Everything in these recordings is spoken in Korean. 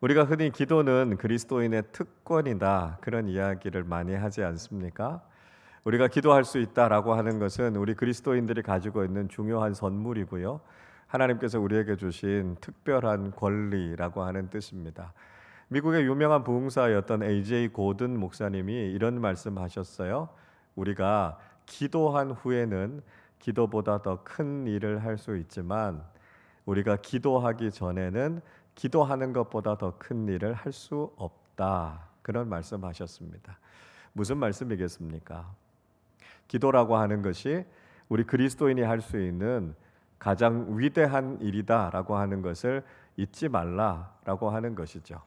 우리가 흔히 기도는 그리스도인의 특권이다 그런 이야기를 많이 하지 않습니까? 우리가 기도할 수 있다라고 하는 것은 우리 그리스도인들이 가지고 있는 중요한 선물이고요. 하나님께서 우리에게 주신 특별한 권리라고 하는 뜻입니다. 미국의 유명한 부흥사였던 A.J. 고든 목사님이 이런 말씀하셨어요. 우리가 기도한 후에는 기도보다 더 큰 일을 할 수 있지만 우리가 기도하기 전에는 기도하는 것보다 더 큰 일을 할 수 없다. 그런 말씀하셨습니다. 무슨 말씀이겠습니까? 기도라고 하는 것이 우리 그리스도인이 할 수 있는 가장 위대한 일이다라고 하는 것을 잊지 말라라고 하는 것이죠.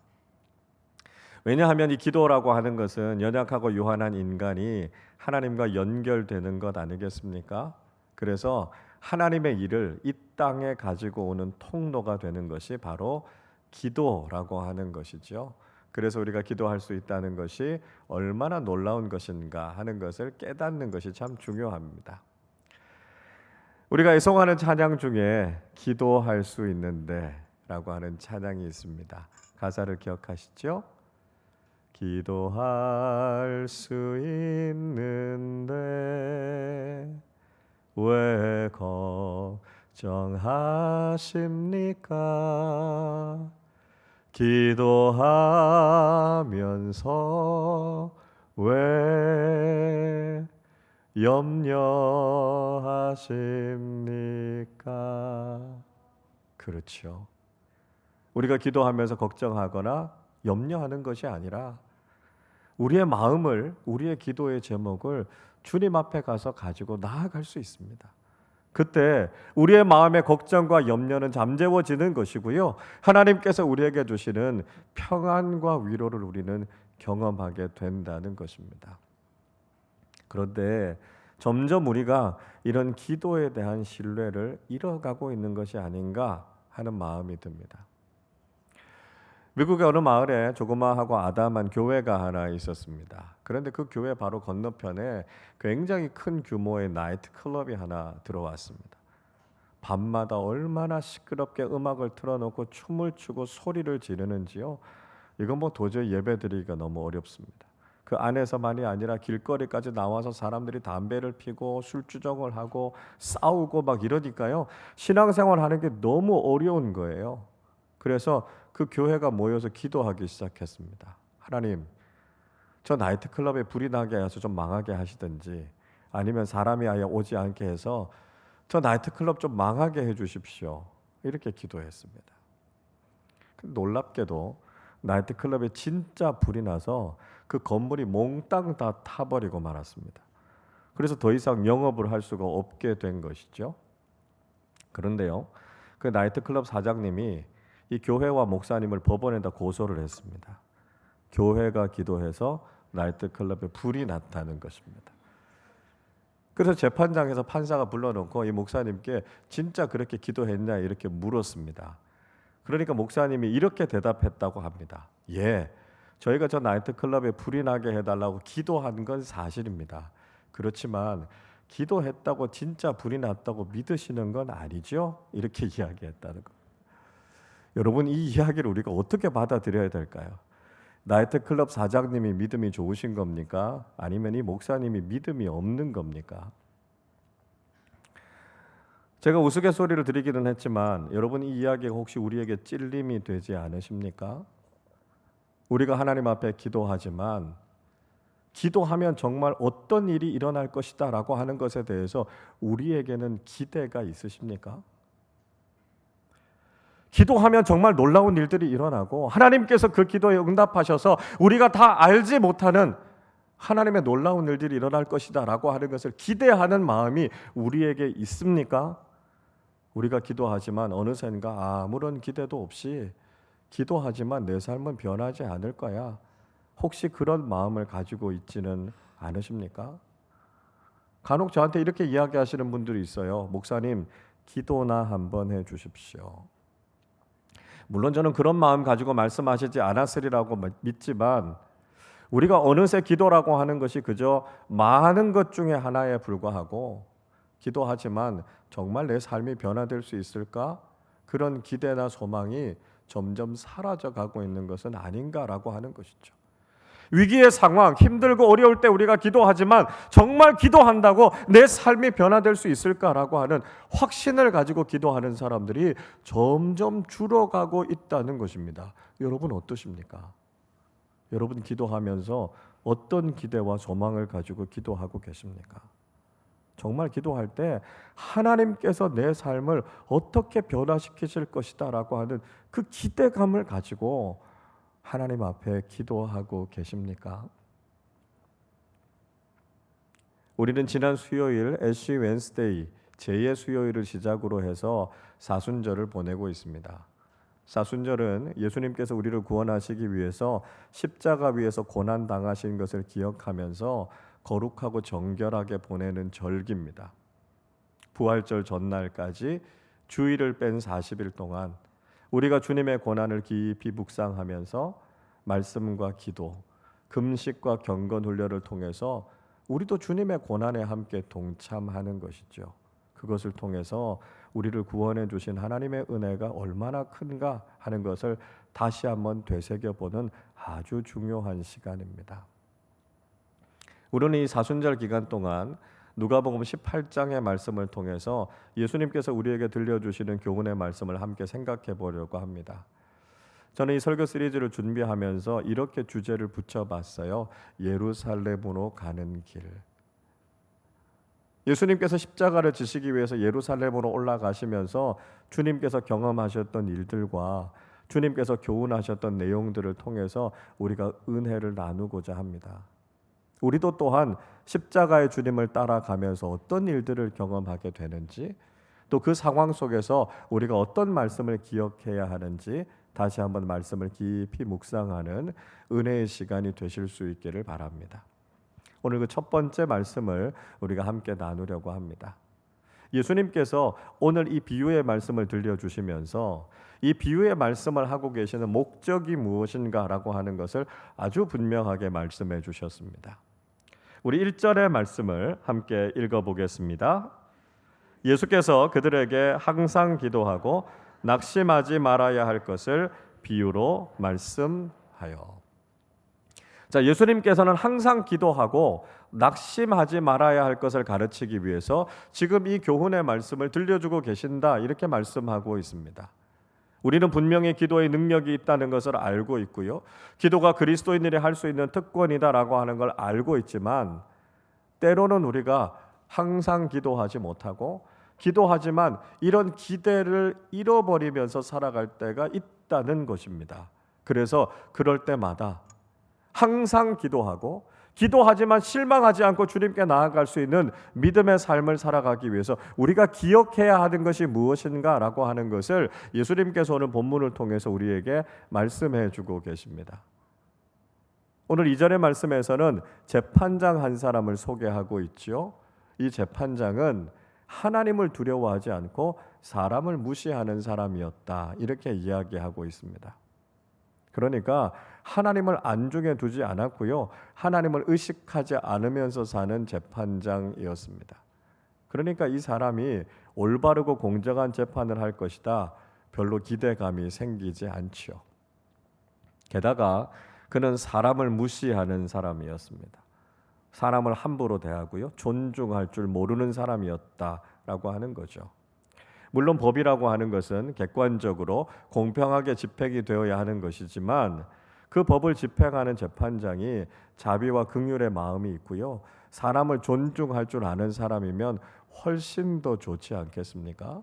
왜냐하면 이 기도라고 하는 것은 연약하고 유한한 인간이 하나님과 연결되는 것 아니겠습니까? 그래서 하나님의 일을 이 땅에 가지고 오는 통로가 되는 것이 바로 기도라고 하는 것이죠. 그래서 우리가 기도할 수 있다는 것이 얼마나 놀라운 것인가 하는 것을 깨닫는 것이 참 중요합니다. 우리가 애송하는 찬양 중에 기도할 수 있는데라고 하는 찬양이 있습니다. 가사를 기억하시죠? 기도할 수 있는데 왜 걱정하십니까? 기도하면서 왜 염려하십니까? 그렇죠. 우리가 기도하면서 걱정하거나 염려하는 것이 아니라 우리의 마음을 우리의 기도의 제목을 주님 앞에 가서 가지고 나아갈 수 있습니다. 그때 우리의 마음의 걱정과 염려는 잠재워지는 것이고요. 하나님께서 우리에게 주시는 평안과 위로를 우리는 경험하게 된다는 것입니다. 그런데 점점 우리가 이런 기도에 대한 신뢰를 잃어가고 있는 것이 아닌가 하는 마음이 듭니다. 미국의 어느 마을에 조그마하고 아담한 교회가 하나 있었습니다. 그런데 그 교회 바로 건너편에 굉장히 큰 규모의 나이트 클럽이 하나 들어왔습니다. 밤마다 얼마나 시끄럽게 음악을 틀어놓고 춤을 추고 소리를 지르는지요. 이건 뭐 도저히 예배드리기가 너무 어렵습니다. 그 안에서만이 아니라 길거리까지 나와서 사람들이 담배를 피고 술주정을 하고 싸우고 막 이러니까요. 신앙생활 하는 게 너무 어려운 거예요. 그래서 그 교회가 모여서 기도하기 시작했습니다. 하나님, 저 나이트 클럽에 불이 나게 해서 좀 망하게 하시든지 아니면 사람이 아예 오지 않게 해서 저 나이트 클럽 좀 망하게 해 주십시오. 이렇게 기도했습니다. 놀랍게도 나이트 클럽에 진짜 불이 나서 그 건물이 몽땅 다 타버리고 말았습니다. 그래서 더 이상 영업을 할 수가 없게 된 것이죠. 그런데요, 그 나이트 클럽 사장님이 이 교회와 목사님을 법원에다 고소를 했습니다. 교회가 기도해서 나이트 클럽에 불이 났다는 것입니다. 그래서 재판장에서 판사가 불러놓고 이 목사님께 진짜 그렇게 기도했냐 이렇게 물었습니다. 그러니까 목사님이 이렇게 대답했다고 합니다. 예, 저희가 저 나이트 클럽에 불이 나게 해달라고 기도한 건 사실입니다. 그렇지만 기도했다고 진짜 불이 났다고 믿으시는 건 아니죠? 이렇게 이야기했다는 거. 여러분 이 이야기를 우리가 어떻게 받아들여야 될까요? 나이트 클럽 사장님이 믿음이 좋으신 겁니까? 아니면 이 목사님이 믿음이 없는 겁니까? 제가 우스갯소리를 드리기는 했지만 여러분 이 이야기가 혹시 우리에게 찔림이 되지 않으십니까? 우리가 하나님 앞에 기도하지만 기도하면 정말 어떤 일이 일어날 것이다라고 하는 것에 대해서 우리에게는 기대가 있으십니까? 기도하면 정말 놀라운 일들이 일어나고 하나님께서 그 기도에 응답하셔서 우리가 다 알지 못하는 하나님의 놀라운 일들이 일어날 것이다라고 하는 것을 기대하는 마음이 우리에게 있습니까? 우리가 기도하지만 어느샌가 아무런 기대도 없이 기도하지만 내 삶은 변하지 않을 거야. 혹시 그런 마음을 가지고 있지는 않으십니까? 간혹 저한테 이렇게 이야기하시는 분들이 있어요. 목사님, 기도나 한번 해 주십시오. 물론 저는 그런 마음 가지고 말씀하시지 않았으리라고 믿지만 우리가 어느새 기도라고 하는 것이 그저 많은 것 중에 하나에 불과하고 기도하지만 정말 내 삶이 변화될 수 있을까? 그런 기대나 소망이 점점 사라져 가고 있는 것은 아닌가라고 하는 것이죠. 위기의 상황, 힘들고 어려울 때 우리가 기도하지만 정말 기도한다고 내 삶이 변화될 수 있을까라고 하는 확신을 가지고 기도하는 사람들이 점점 줄어가고 있다는 것입니다. 여러분 어떠십니까? 여러분 기도하면서 어떤 기대와 소망을 가지고 기도하고 계십니까? 정말 기도할 때 하나님께서 내 삶을 어떻게 변화시키실 것이다라고 하는 그 기대감을 가지고 하나님 앞에 기도하고 계십니까? 우리는 지난 수요일 애쉬 웬스데이 제2의 수요일을 시작으로 해서 사순절을 보내고 있습니다. 사순절은 예수님께서 우리를 구원하시기 위해서 십자가 위에서 고난 당하신 것을 기억하면서 거룩하고 정결하게 보내는 절기입니다. 부활절 전날까지 주일을 뺀 40일 동안 우리가 주님의 고난을 깊이 묵상하면서 말씀과 기도, 금식과 경건 훈련을 통해서 우리도 주님의 고난에 함께 동참하는 것이죠. 그것을 통해서 우리를 구원해 주신 하나님의 은혜가 얼마나 큰가 하는 것을 다시 한번 되새겨 보는 아주 중요한 시간입니다. 우리는 이 사순절 기간 동안 누가복음 18장의 말씀을 통해서 예수님께서 우리에게 들려주시는 교훈의 말씀을 함께 생각해 보려고 합니다. 저는 이 설교 시리즈를 준비하면서 이렇게 주제를 붙여봤어요. 예루살렘으로 가는 길. 예수님께서 십자가를 지시기 위해서 예루살렘으로 올라가시면서 주님께서 경험하셨던 일들과 주님께서 교훈하셨던 내용들을 통해서 우리가 은혜를 나누고자 합니다. 우리도 또한 십자가의 주님을 따라가면서 어떤 일들을 경험하게 되는지 또 그 상황 속에서 우리가 어떤 말씀을 기억해야 하는지 다시 한번 말씀을 깊이 묵상하는 은혜의 시간이 되실 수 있기를 바랍니다. 오늘 그 첫 번째 말씀을 우리가 함께 나누려고 합니다. 예수님께서 오늘 이 비유의 말씀을 들려주시면서 이 비유의 말씀을 하고 계시는 목적이 무엇인가라고 하는 것을 아주 분명하게 말씀해 주셨습니다. 우리 1절의 말씀을 함께 읽어 보겠습니다. 예수께서 그들에게 항상 기도하고 낙심하지 말아야 할 것을 비유로 말씀하여. 자, 예수님께서는 항상 기도하고 낙심하지 말아야 할 것을 가르치기 위해서 지금 이 교훈의 말씀을 들려주고 계신다 이렇게 말씀하고 있습니다. 우리는 분명히 기도의 능력이 있다는 것을 알고 있고요. 기도가 그리스도인들이 할 수 있는 특권이다라고 하는 걸 알고 있지만 때로는 우리가 항상 기도하지 못하고 기도하지만 이런 기대를 잃어버리면서 살아갈 때가 있다는 것입니다. 그래서 그럴 때마다 항상 기도하고 기도하지만 실망하지 않고 주님께 나아갈 수 있는 믿음의 삶을 살아가기 위해서 우리가 기억해야 하는 것이 무엇인가라고 하는 것을 예수님께서 오늘 본문을 통해서 우리에게 말씀해 주고 계십니다. 오늘 이절의 말씀에서는 재판장 한 사람을 소개하고 있지요. 이 재판장은 하나님을 두려워하지 않고 사람을 무시하는 사람이었다. 이렇게 이야기하고 있습니다. 그러니까 하나님을 안중에 두지 않았고요. 하나님을 의식하지 않으면서 사는 재판장이었습니다. 그러니까 이 사람이 올바르고 공정한 재판을 할 것이다. 별로 기대감이 생기지 않지요. 게다가 그는 사람을 무시하는 사람이었습니다. 사람을 함부로 대하고요. 존중할 줄 모르는 사람이었다라고 하는 거죠. 물론 법이라고 하는 것은 객관적으로 공평하게 집행이 되어야 하는 것이지만 그 법을 집행하는 재판장이 자비와 긍휼의 마음이 있고요. 사람을 존중할 줄 아는 사람이면 훨씬 더 좋지 않겠습니까?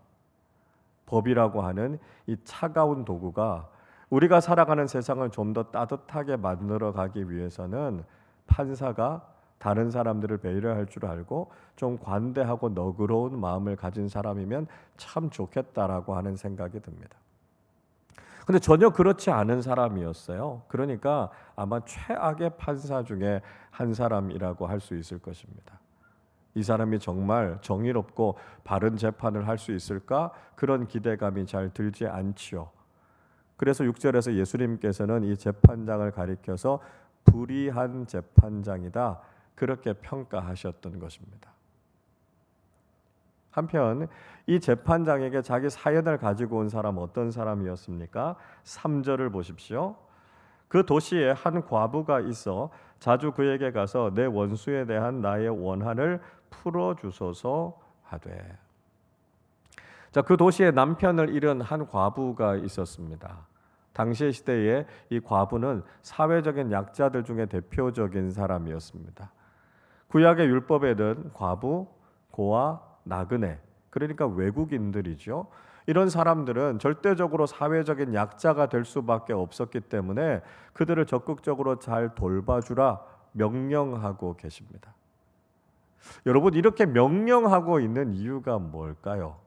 법이라고 하는 이 차가운 도구가 우리가 살아가는 세상을 좀 더 따뜻하게 만들어 가기 위해서는 판사가 다른 사람들을 배려할 줄 알고 좀 관대하고 너그러운 마음을 가진 사람이면 참 좋겠다라고 하는 생각이 듭니다. 근데 전혀 그렇지 않은 사람이었어요. 그러니까 아마 최악의 판사 중에 한 사람이라고 할 수 있을 것입니다. 이 사람이 정말 정의롭고 바른 재판을 할 수 있을까? 그런 기대감이 잘 들지 않지요. 그래서 6절에서 예수님께서는 이 재판장을 가리켜서 불의한 재판장이다. 그렇게 평가하셨던 것입니다. 한편 이 재판장에게 자기 사연을 가지고 온 사람 어떤 사람이었습니까? 3절을 보십시오. 그 도시에 한 과부가 있어 자주 그에게 가서 내 원수에 대한 나의 원한을 풀어 주소서 하되. 자, 그 도시에 남편을 잃은 한 과부가 있었습니다. 당시의 시대에 이 과부는 사회적인 약자들 중에 대표적인 사람이었습니다. 구약의 율법에는 과부, 고아, 나그네, 그러니까 외국인들이죠. 이런 사람들은 절대적으로 사회적인 약자가 될 수밖에 없었기 때문에 그들을 적극적으로 잘 돌봐주라 명령하고 계십니다. 여러분 이렇게 명령하고 있는 이유가 뭘까요?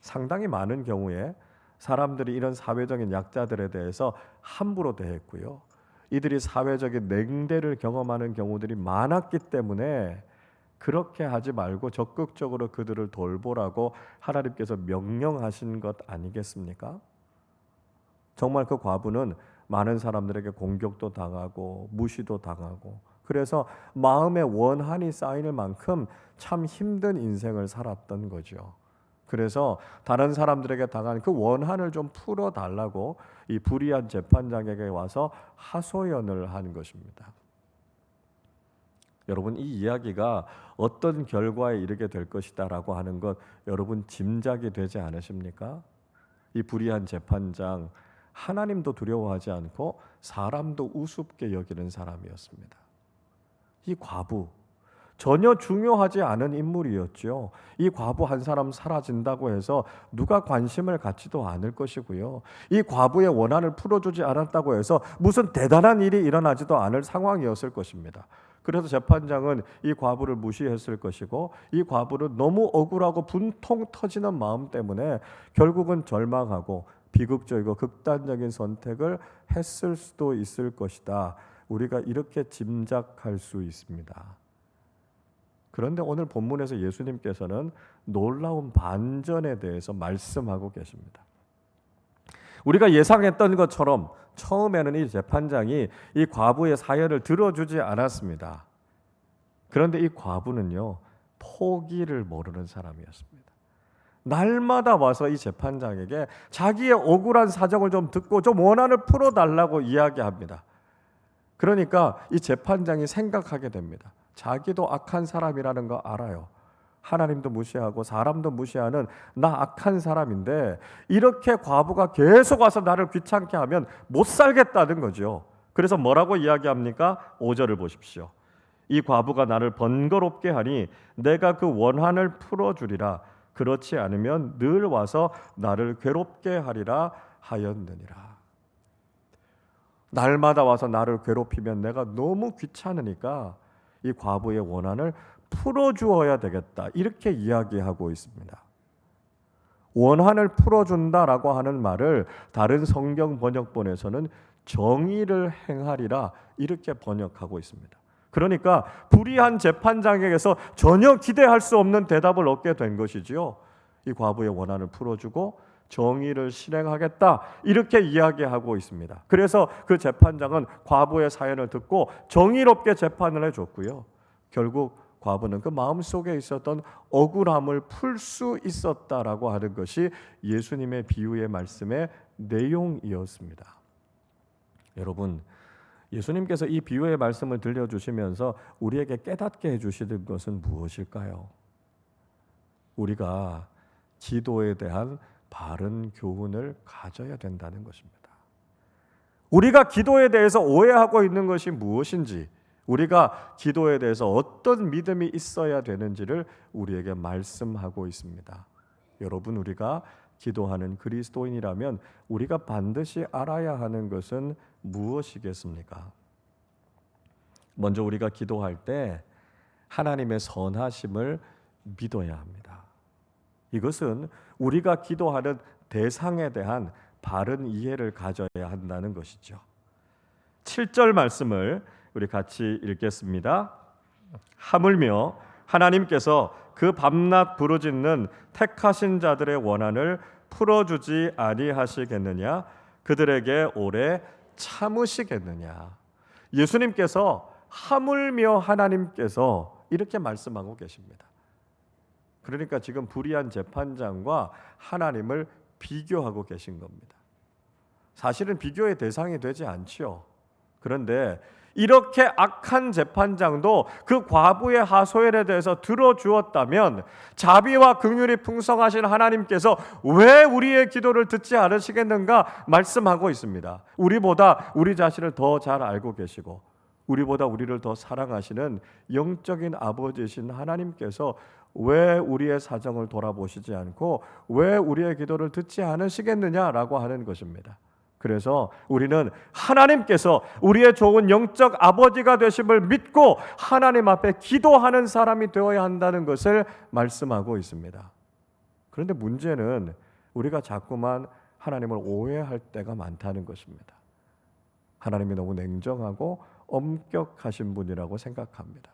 상당히 많은 경우에 사람들이 이런 사회적인 약자들에 대해서 함부로 대했고요. 이들이 사회적인 냉대를 경험하는 경우들이 많았기 때문에 그렇게 하지 말고 적극적으로 그들을 돌보라고 하나님께서 명령하신 것 아니겠습니까? 정말 그 과부는 많은 사람들에게 공격도 당하고 무시도 당하고 그래서 마음의 원한이 쌓이는 만큼 참 힘든 인생을 살았던 거죠. 그래서 다른 사람들에게 당한 그 원한을 좀 풀어 달라고 이 불의한 재판장에게 와서 하소연을 한 것입니다. 여러분 이 이야기가 어떤 결과에 이르게 될 것이다라고 하는 것 여러분 짐작이 되지 않으십니까? 이 불의한 재판장 하나님도 두려워하지 않고 사람도 우습게 여기는 사람이었습니다. 이 과부 전혀 중요하지 않은 인물이었죠. 이 과부 한 사람 사라진다고 해서 누가 관심을 갖지도 않을 것이고요. 이 과부의 원한을 풀어주지 않았다고 해서 무슨 대단한 일이 일어나지도 않을 상황이었을 것입니다. 그래서 재판장은 이 과부를 무시했을 것이고 이 과부는 너무 억울하고 분통 터지는 마음 때문에 결국은 절망하고 비극적이고 극단적인 선택을 했을 수도 있을 것이다. 우리가 이렇게 짐작할 수 있습니다. 그런데 오늘 본문에서 예수님께서는 놀라운 반전에 대해서 말씀하고 계십니다. 우리가 예상했던 것처럼 처음에는 이 재판장이 이 과부의 사연을 들어주지 않았습니다. 그런데 이 과부는요, 포기를 모르는 사람이었습니다. 날마다 와서 이 재판장에게 자기의 억울한 사정을 좀 듣고 좀 원한을 풀어달라고 이야기합니다. 그러니까 이 재판장이 생각하게 됩니다. 자기도 악한 사람이라는 거 알아요. 하나님도 무시하고 사람도 무시하는 나 악한 사람인데 이렇게 과부가 계속 와서 나를 귀찮게 하면 못 살겠다는 거죠. 그래서 뭐라고 이야기합니까? 5절을 보십시오. 이 과부가 나를 번거롭게 하니 내가 그 원한을 풀어 주리라. 그렇지 않으면 늘 와서 나를 괴롭게 하리라 하였느니라. 날마다 와서 나를 괴롭히면 내가 너무 귀찮으니까 이 과부의 원한을 풀어주어야 되겠다. 이렇게 이야기하고 있습니다. 원한을 풀어준다라고 하는 말을 다른 성경 번역본에서는 정의를 행하리라 이렇게 번역하고 있습니다. 그러니까 불의한 재판장에게서 전혀 기대할 수 없는 대답을 얻게 된 것이지요. 이 과부의 원한을 풀어주고 정의를 실행하겠다 이렇게 이야기하고 있습니다. 그래서 그 재판장은 과부의 사연을 듣고 정의롭게 재판을 해줬고요. 결국 과부는 그 마음 속에 있었던 억울함을 풀 수 있었다라고 하는 것이 예수님의 비유의 말씀의 내용이었습니다. 여러분, 예수님께서 이 비유의 말씀을 들려주시면서 우리에게 깨닫게 해주시는 것은 무엇일까요? 우리가 기도에 대한 바른 교훈을 가져야 된다는 것입니다. 우리가 기도에 대해서 오해하고 있는 것이 무엇인지, 우리가 기도에 대해서 어떤 믿음이 있어야 되는지를 우리에게 말씀하고 있습니다. 여러분, 우리가 기도하는 그리스도인이라면 우리가 반드시 알아야 하는 것은 무엇이겠습니까? 먼저 우리가 기도할 때 하나님의 선하심을 믿어야 합니다. 이것은 우리가 기도하는 대상에 대한 바른 이해를 가져야 한다는 것이죠. 7절 말씀을 우리 같이 읽겠습니다. 하물며 하나님께서 그 밤낮 부르짖는 택하신 자들의 원한을 풀어주지 아니하시겠느냐? 그들에게 오래 참으시겠느냐? 예수님께서 하물며 하나님께서 이렇게 말씀하고 계십니다. 그러니까 지금 불의한 재판장과 하나님을 비교하고 계신 겁니다. 사실은 비교의 대상이 되지 않지요. 그런데 이렇게 악한 재판장도 그 과부의 하소연에 대해서 들어주었다면 자비와 긍휼이 풍성하신 하나님께서 왜 우리의 기도를 듣지 않으시겠는가 말씀하고 있습니다. 우리보다 우리 자신을 더 잘 알고 계시고 우리보다 우리를 더 사랑하시는 영적인 아버지신 하나님께서 왜 우리의 사정을 돌아보시지 않고 왜 우리의 기도를 듣지 않으시겠느냐라고 하는 것입니다. 그래서 우리는 하나님께서 우리의 좋은 영적 아버지가 되심을 믿고 하나님 앞에 기도하는 사람이 되어야 한다는 것을 말씀하고 있습니다. 그런데 문제는 우리가 자꾸만 하나님을 오해할 때가 많다는 것입니다. 하나님이 너무 냉정하고 엄격하신 분이라고 생각합니다.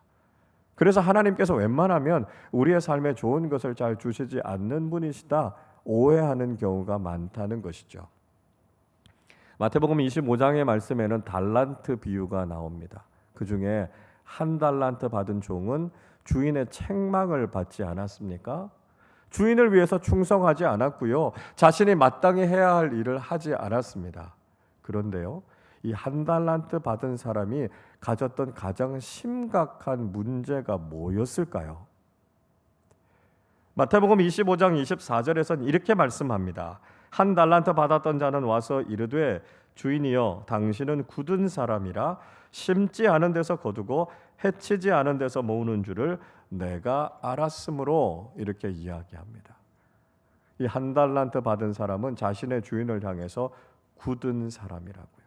그래서 하나님께서 웬만하면 우리의 삶에 좋은 것을 잘 주시지 않는 분이시다 오해하는 경우가 많다는 것이죠. 마태복음 25장의 말씀에는 달란트 비유가 나옵니다. 그 중에 한 달란트 받은 종은 주인의 책망을 받지 않았습니까? 주인을 위해서 충성하지 않았고요. 자신이 마땅히 해야 할 일을 하지 않았습니다. 그런데요. 이 한 달란트 받은 사람이 가졌던 가장 심각한 문제가 뭐였을까요? 마태복음 25장 24절에서는 이렇게 말씀합니다. 한 달란트 받았던 자는 와서 이르되 주인이여 당신은 굳은 사람이라 심지 않은 데서 거두고 해치지 않은 데서 모으는 줄을 내가 알았으므로 이렇게 이야기합니다. 이 한 달란트 받은 사람은 자신의 주인을 향해서 굳은 사람이라고요.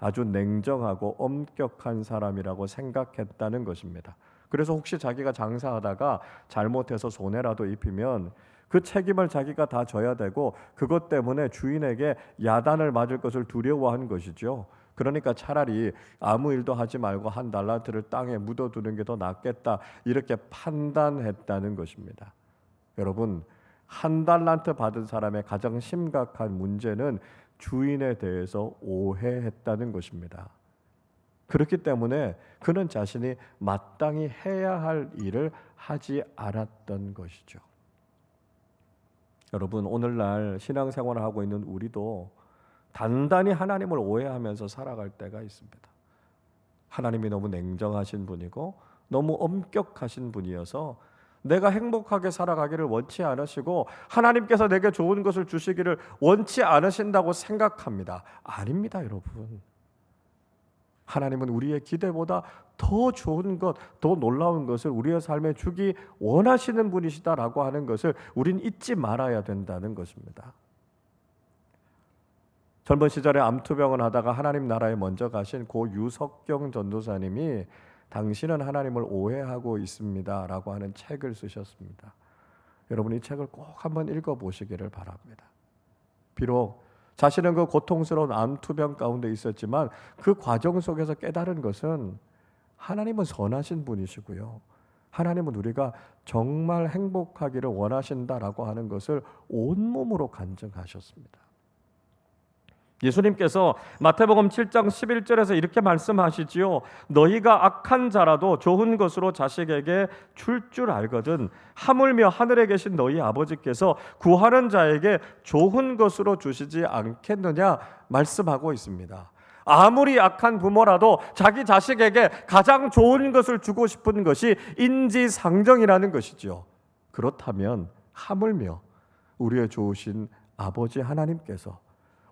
아주 냉정하고 엄격한 사람이라고 생각했다는 것입니다. 그래서 혹시 자기가 장사하다가 잘못해서 손해라도 입히면 그 책임을 자기가 다 져야 되고 그것 때문에 주인에게 야단을 맞을 것을 두려워한 것이죠. 그러니까 차라리 아무 일도 하지 말고 한 달란트를 땅에 묻어두는 게 더 낫겠다 이렇게 판단했다는 것입니다. 여러분 한 달란트 받은 사람의 가장 심각한 문제는 주인에 대해서 오해했다는 것입니다. 그렇기 때문에 그는 자신이 마땅히 해야 할 일을 하지 않았던 것이죠. 여러분 오늘날 신앙생활을 하고 있는 우리도 단단히 하나님을 오해하면서 살아갈 때가 있습니다. 하나님이 너무 냉정하신 분이고 너무 엄격하신 분이어서 내가 행복하게 살아가기를 원치 않으시고 하나님께서 내게 좋은 것을 주시기를 원치 않으신다고 생각합니다. 아닙니다, 여러분. 하나님은 우리의 기대보다 더 좋은 것, 더 놀라운 것을 우리의 삶에 주기 원하시는 분이시다라고 하는 것을 우린 잊지 말아야 된다는 것입니다. 젊은 시절에 암투병을 하다가 하나님 나라에 먼저 가신 고 유석경 전도사님이 당신은 하나님을 오해하고 있습니다라고 하는 책을 쓰셨습니다. 여러분 이 책을 꼭 한번 읽어 보시기를 바랍니다. 비록 자신은 그 고통스러운 암투병 가운데 있었지만 그 과정 속에서 깨달은 것은 하나님은 선하신 분이시고요. 하나님은 우리가 정말 행복하기를 원하신다라고 하는 것을 온몸으로 간증하셨습니다. 예수님께서 마태복음 7장 11절에서 이렇게 말씀하시지요. 너희가 악한 자라도 좋은 것으로 자식에게 줄 줄 알거든 하물며 하늘에 계신 너희 아버지께서 구하는 자에게 좋은 것으로 주시지 않겠느냐 말씀하고 있습니다. 아무리 악한 부모라도 자기 자식에게 가장 좋은 것을 주고 싶은 것이 인지상정이라는 것이죠. 그렇다면 하물며 우리의 좋으신 아버지 하나님께서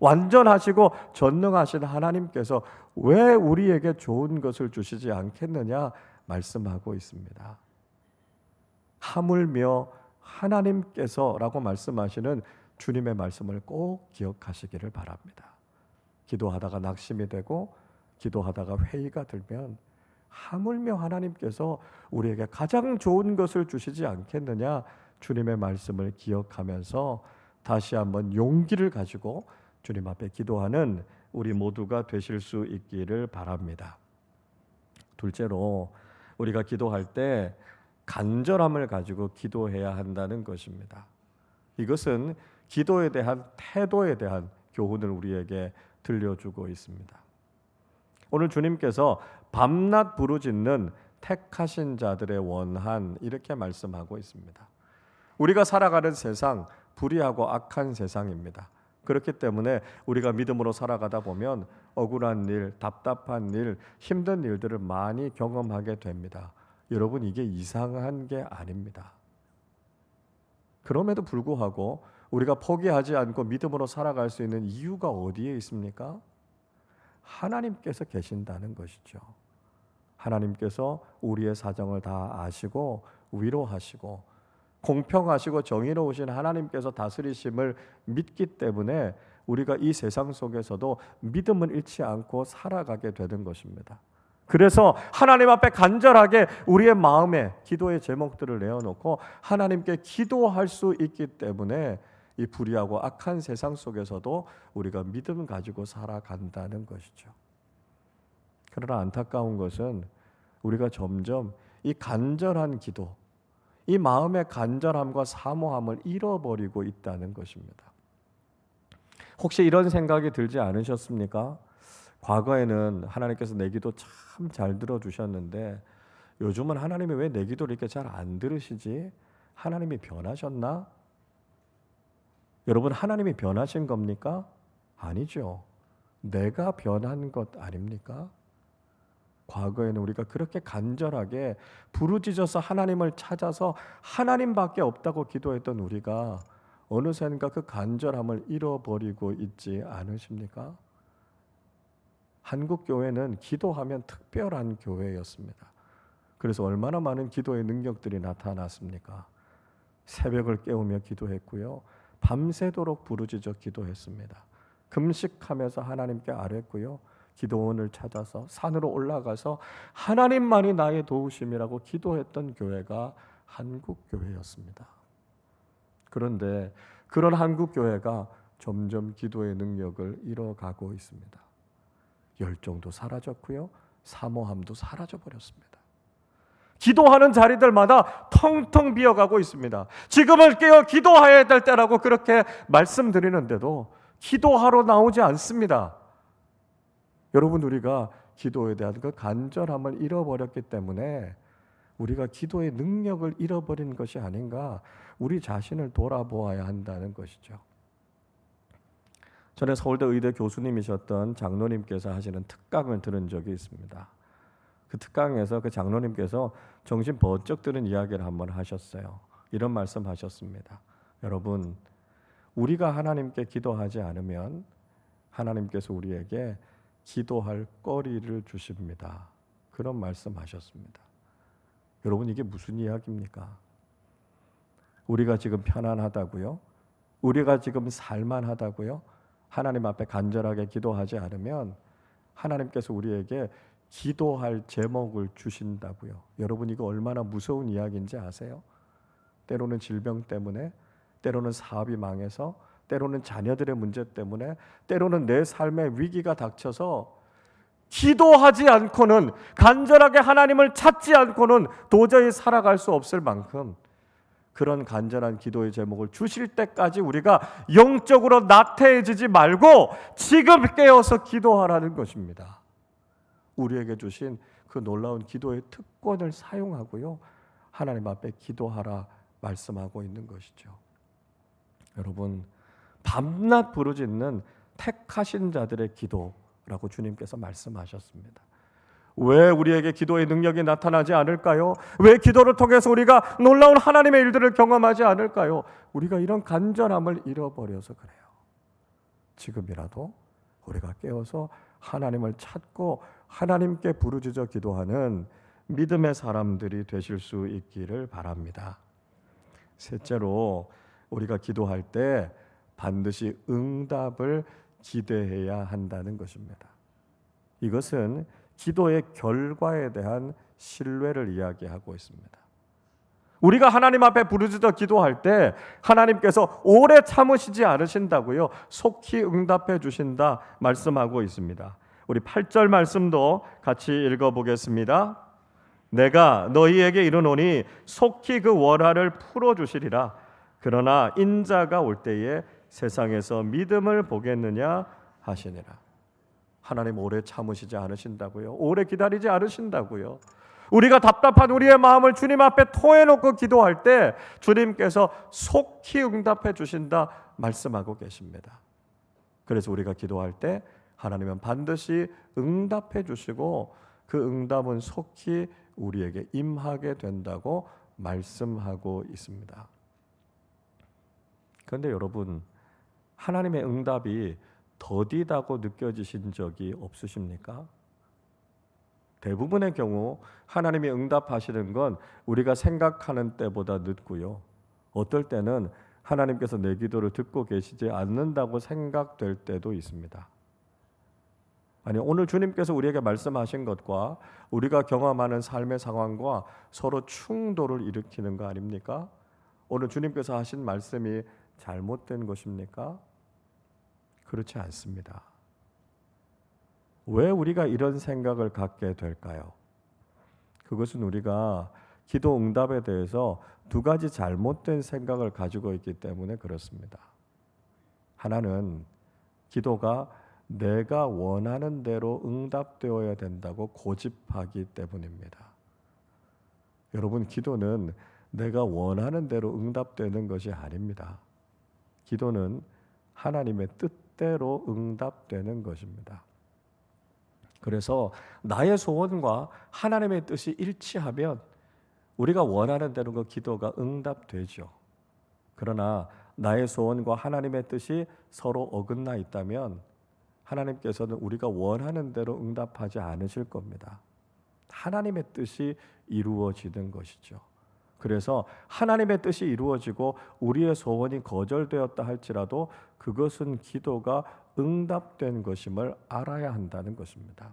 완전하시고 전능하신 하나님께서 왜 우리에게 좋은 것을 주시지 않겠느냐 말씀하고 있습니다. 하물며 하나님께서라고 말씀하시는 주님의 말씀을 꼭 기억하시기를 바랍니다. 기도하다가 낙심이 되고 기도하다가 회의가 들면 하물며 하나님께서 우리에게 가장 좋은 것을 주시지 않겠느냐 주님의 말씀을 기억하면서 다시 한번 용기를 가지고 주님 앞에 기도하는 우리 모두가 되실 수 있기를 바랍니다. 둘째로 우리가 기도할 때 간절함을 가지고 기도해야 한다는 것입니다. 이것은 기도에 대한 태도에 대한 교훈을 우리에게 들려주고 있습니다. 오늘 주님께서 밤낮 부르짖는 택하신 자들의 원한 이렇게 말씀하고 있습니다. 우리가 살아가는 세상 불의하고 악한 세상입니다. 그렇기 때문에 우리가 믿음으로 살아가다 보면 억울한 일, 답답한 일, 힘든 일들을 많이 경험하게 됩니다. 여러분 이게 이상한 게 아닙니다. 그럼에도 불구하고 우리가 포기하지 않고 믿음으로 살아갈 수 있는 이유가 어디에 있습니까? 하나님께서 계신다는 것이죠. 하나님께서 우리의 사정을 다 아시고 위로하시고 공평하시고 정의로우신 하나님께서 다스리심을 믿기 때문에 우리가 이 세상 속에서도 믿음을 잃지 않고 살아가게 되는 것입니다. 그래서 하나님 앞에 간절하게 우리의 마음에 기도의 제목들을 내어놓고 하나님께 기도할 수 있기 때문에 이 불의하고 악한 세상 속에서도 우리가 믿음 가지고 살아간다는 것이죠. 그러나 안타까운 것은 우리가 점점 이 간절한 기도, 이 마음의 간절함과 사모함을 잃어버리고 있다는 것입니다. 혹시 이런 생각이 들지 않으셨습니까? 과거에는 하나님께서 내 기도 참 잘 들어주셨는데 요즘은 하나님이 왜 내 기도를 이렇게 잘 안 들으시지? 하나님이 변하셨나? 여러분 하나님이 변하신 겁니까? 아니죠. 내가 변한 것 아닙니까? 과거에는 우리가 그렇게 간절하게 부르짖어서 하나님을 찾아서 하나님밖에 없다고 기도했던 우리가 어느샌가 그 간절함을 잃어버리고 있지 않으십니까? 한국 교회는 기도하면 특별한 교회였습니다. 그래서 얼마나 많은 기도의 능력들이 나타났습니까? 새벽을 깨우며 기도했고요. 밤새도록 부르짖어 기도했습니다. 금식하면서 하나님께 아뢰고요. 기도원을 찾아서 산으로 올라가서 하나님만이 나의 도우심이라고 기도했던 교회가 한국 교회였습니다. 그런데 그런 한국 교회가 점점 기도의 능력을 잃어가고 있습니다. 열정도 사라졌고요. 사모함도 사라져 버렸습니다. 기도하는 자리들마다 텅텅 비어가고 있습니다. 지금을 깨어 기도해야 될 때라고 그렇게 말씀드리는데도 기도하러 나오지 않습니다. 여러분 우리가 기도에 대한 그 간절함을 잃어버렸기 때문에 우리가 기도의 능력을 잃어버린 것이 아닌가 우리 자신을 돌아보아야 한다는 것이죠. 전에 서울대 의대 교수님이셨던 장로님께서 하시는 특강을 들은 적이 있습니다. 그 특강에서 그 장로님께서 정신 번쩍 드는 이야기를 한번 하셨어요. 이런 말씀하셨습니다. 여러분, 우리가 하나님께 기도하지 않으면 하나님께서 우리에게 기도할 거리를 주십니다. 그런 말씀하셨습니다. 여러분 이게 무슨 이야기입니까? 우리가 지금 편안하다고요? 우리가 지금 살만하다고요? 하나님 앞에 간절하게 기도하지 않으면 하나님께서 우리에게 기도할 제목을 주신다고요. 여러분 이거 얼마나 무서운 이야기인지 아세요? 때로는 질병 때문에, 때로는 사업이 망해서, 때로는 자녀들의 문제 때문에, 때로는 내 삶의 위기가 닥쳐서 기도하지 않고는 간절하게 하나님을 찾지 않고는 도저히 살아갈 수 없을 만큼 그런 간절한 기도의 제목을 주실 때까지 우리가 영적으로 나태해지지 말고 지금 깨어서 기도하라는 것입니다. 우리에게 주신 그 놀라운 기도의 특권을 사용하고요. 하나님 앞에 기도하라 말씀하고 있는 것이죠. 여러분, 밤낮 부르짖는 택하신 자들의 기도라고 주님께서 말씀하셨습니다. 왜 우리에게 기도의 능력이 나타나지 않을까요? 왜 기도를 통해서 우리가 놀라운 하나님의 일들을 경험하지 않을까요? 우리가 이런 간절함을 잃어버려서 그래요. 지금이라도 우리가 깨어서 하나님을 찾고 하나님께 부르짖어 기도하는 믿음의 사람들이 되실 수 있기를 바랍니다. 셋째로 우리가 기도할 때 반드시 응답을 기대해야 한다는 것입니다. 이것은 기도의 결과에 대한 신뢰를 이야기하고 있습니다. 우리가 하나님 앞에 부르짖어 기도할 때 하나님께서 오래 참으시지 않으신다고요. 속히 응답해 주신다 말씀하고 있습니다. 우리 8절 말씀도 같이 읽어 보겠습니다. 내가 너희에게 이르노니 속히 그 원한을 풀어 주시리라. 그러나 인자가 올 때에 세상에서 믿음을 보겠느냐 하시니라. 하나님 오래 참으시지 않으신다고요. 오래 기다리지 않으신다고요. 우리가 답답한 우리의 마음을 주님 앞에 토해놓고 기도할 때 주님께서 속히 응답해 주신다 말씀하고 계십니다. 그래서 우리가 기도할 때 하나님은 반드시 응답해 주시고 그 응답은 속히 우리에게 임하게 된다고 말씀하고 있습니다. 그런데 여러분 하나님의 응답이 더디다고 느껴지신 적이 없으십니까? 대부분의 경우 하나님이 응답하시는 건 우리가 생각하는 때보다 늦고요. 어떨 때는 하나님께서 내 기도를 듣고 계시지 않는다고 생각될 때도 있습니다. 아니 오늘 주님께서 우리에게 말씀하신 것과 우리가 경험하는 삶의 상황과 서로 충돌을 일으키는 거 아닙니까? 오늘 주님께서 하신 말씀이 잘못된 것입니까? 그렇지 않습니다. 왜 우리가 이런 생각을 갖게 될까요? 그것은 우리가 기도 응답에 대해서 두 가지 잘못된 생각을 가지고 있기 때문에 그렇습니다. 하나는 기도가 내가 원하는 대로 응답되어야 된다고 고집하기 때문입니다. 여러분, 기도는 내가 원하는 대로 응답되는 것이 아닙니다. 기도는 하나님의 뜻 대로 응답되는 것입니다. 그래서 나의 소원과 하나님의 뜻이 일치하면 우리가 원하는 대로 그 기도가 응답되죠. 그러나 나의 소원과 하나님의 뜻이 서로 어긋나 있다면 하나님께서는 우리가 원하는 대로 응답하지 않으실 겁니다. 하나님의 뜻이 이루어지는 것이죠. 그래서 하나님의 뜻이 이루어지고 우리의 소원이 거절되었다 할지라도 그것은 기도가 응답된 것임을 알아야 한다는 것입니다.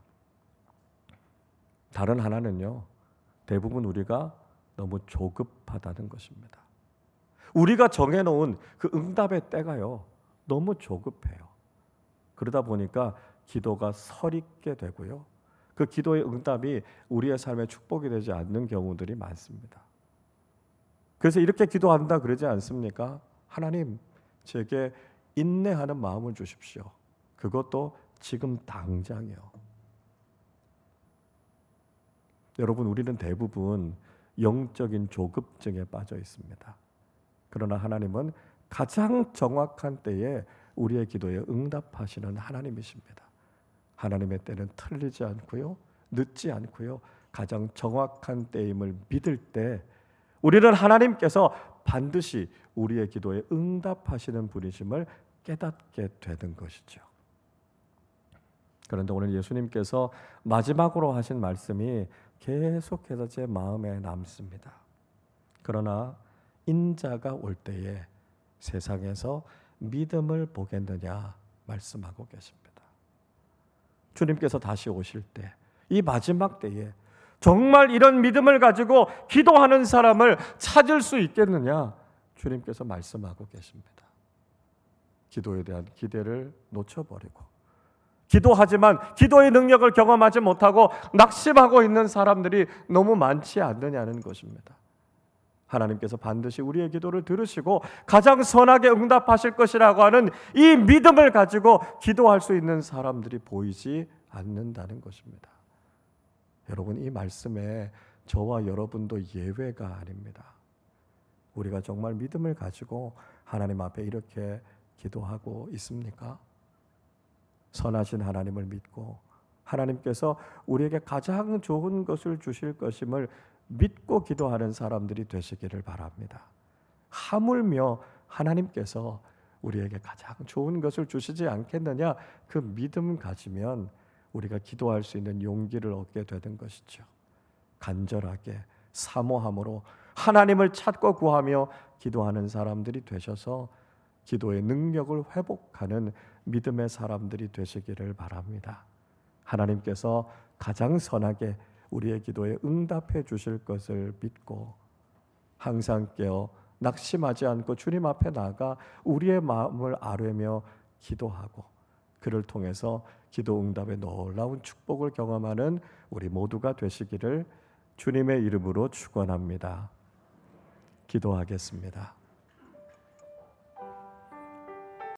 다른 하나는요, 대부분 우리가 너무 조급하다는 것입니다. 우리가 정해놓은 그 응답의 때가요, 너무 조급해요. 그러다 보니까 기도가 서립게 되고요. 그 기도의 응답이 우리의 삶에 축복이 되지 않는 경우들이 많습니다. 그래서 이렇게 기도한다 그러지 않습니까? 하나님, 제게 인내하는 마음을 주십시오. 그것도 지금 당장이요. 여러분, 우리는 대부분 영적인 조급증에 빠져 있습니다. 그러나 하나님은 가장 정확한 때에 우리의 기도에 응답하시는 하나님이십니다. 하나님의 때는 틀리지 않고요. 늦지 않고요. 가장 정확한 때임을 믿을 때 우리는 하나님께서 반드시 우리의 기도에 응답하시는 분이심을 깨닫게 되는 것이죠. 그런데 오늘 예수님께서 마지막으로 하신 말씀이 계속해서 제 마음에 남습니다. 그러나 인자가 올 때에 세상에서 믿음을 보겠느냐 말씀하고 계십니다. 주님께서 다시 오실 때, 이 마지막 때에 정말 이런 믿음을 가지고 기도하는 사람을 찾을 수 있겠느냐 주님께서 말씀하고 계십니다. 기도에 대한 기대를 놓쳐버리고 기도하지만 기도의 능력을 경험하지 못하고 낙심하고 있는 사람들이 너무 많지 않느냐는 것입니다. 하나님께서 반드시 우리의 기도를 들으시고 가장 선하게 응답하실 것이라고 하는 이 믿음을 가지고 기도할 수 있는 사람들이 보이지 않는다는 것입니다. 여러분 이 말씀에 저와 여러분도 예외가 아닙니다. 우리가 정말 믿음을 가지고 하나님 앞에 이렇게 기도하고 있습니까? 선하신 하나님을 믿고 하나님께서 우리에게 가장 좋은 것을 주실 것임을 믿고 기도하는 사람들이 되시기를 바랍니다. 하물며 하나님께서 우리에게 가장 좋은 것을 주시지 않겠느냐 그 믿음 가지면 우리가 기도할 수 있는 용기를 얻게 되는 것이죠. 간절하게 사모함으로 하나님을 찾고 구하며 기도하는 사람들이 되셔서 기도의 능력을 회복하는 믿음의 사람들이 되시기를 바랍니다. 하나님께서 가장 선하게 우리의 기도에 응답해 주실 것을 믿고 항상 깨어 낙심하지 않고 주님 앞에 나가 우리의 마음을 아뢰며 기도하고 그를 통해서 기도 응답의 놀라운 축복을 경험하는 우리 모두가 되시기를 주님의 이름으로 축원합니다. 기도하겠습니다.